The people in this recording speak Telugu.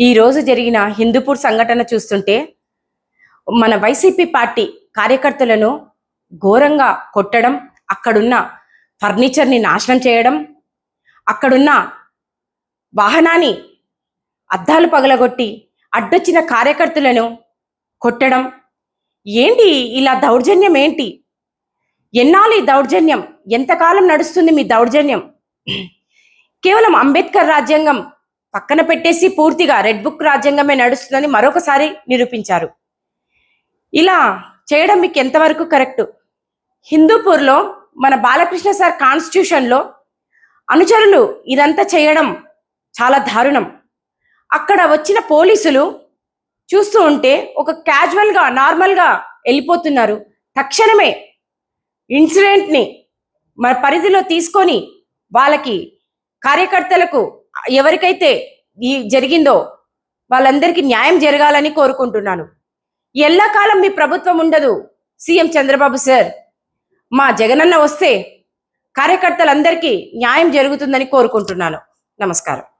ఈ రోజు జరిగిన హిందూపూర్ సంఘటన చూస్తుంటే మన వైసీపీ పార్టీ కార్యకర్తలను ఘోరంగా కొట్టడం అక్కడున్న ఫర్నిచర్ని నాశనం చేయడం అక్కడున్న వాహనాన్ని అద్దాలు పగలగొట్టి అడ్డొచ్చిన కార్యకర్తలను కొట్టడం. ఏంటి ఇలా దౌర్జన్యం ఏంటి? ఎన్నాళ్ళు ఈ దౌర్జన్యం? ఎంతకాలం నడుస్తుంది మీ దౌర్జన్యం? కేవలం అంబేద్కర్ రాజ్యాంగం పక్కన పెట్టేసి పూర్తిగా రెడ్ బుక్ రాజ్యాంగమే నడుస్తుందని మరొకసారి నిరూపించారు. ఇలా చేయడం మీకు ఎంతవరకు కరెక్ట్? హిందూపూర్లో మన బాలకృష్ణ సార్ కాన్స్టిట్యూషన్లో అనుచరులు ఇదంతా చేయడం చాలా దారుణం. అక్కడ వచ్చిన పోలీసులు చూస్తూ ఉంటే ఒక క్యాజువల్గా నార్మల్గా వెళ్ళిపోతున్నారు. తక్షణమే ఇన్సిడెంట్ని మన పరిధిలో తీసుకొని వాళ్ళకి కార్యకర్తలకు ఎవరికైతే ఈ జరిగిందో వాళ్ళందరికీ న్యాయం జరగాలని కోరుకుంటున్నాను. ఎల్లకాలం మీ ప్రభుత్వం ఉండదు సీఎం చంద్రబాబు సార్. మా జగనన్న వస్తే కార్యకర్తలందరికీ న్యాయం జరుగుతుందని కోరుకుంటున్నాను. నమస్కారం.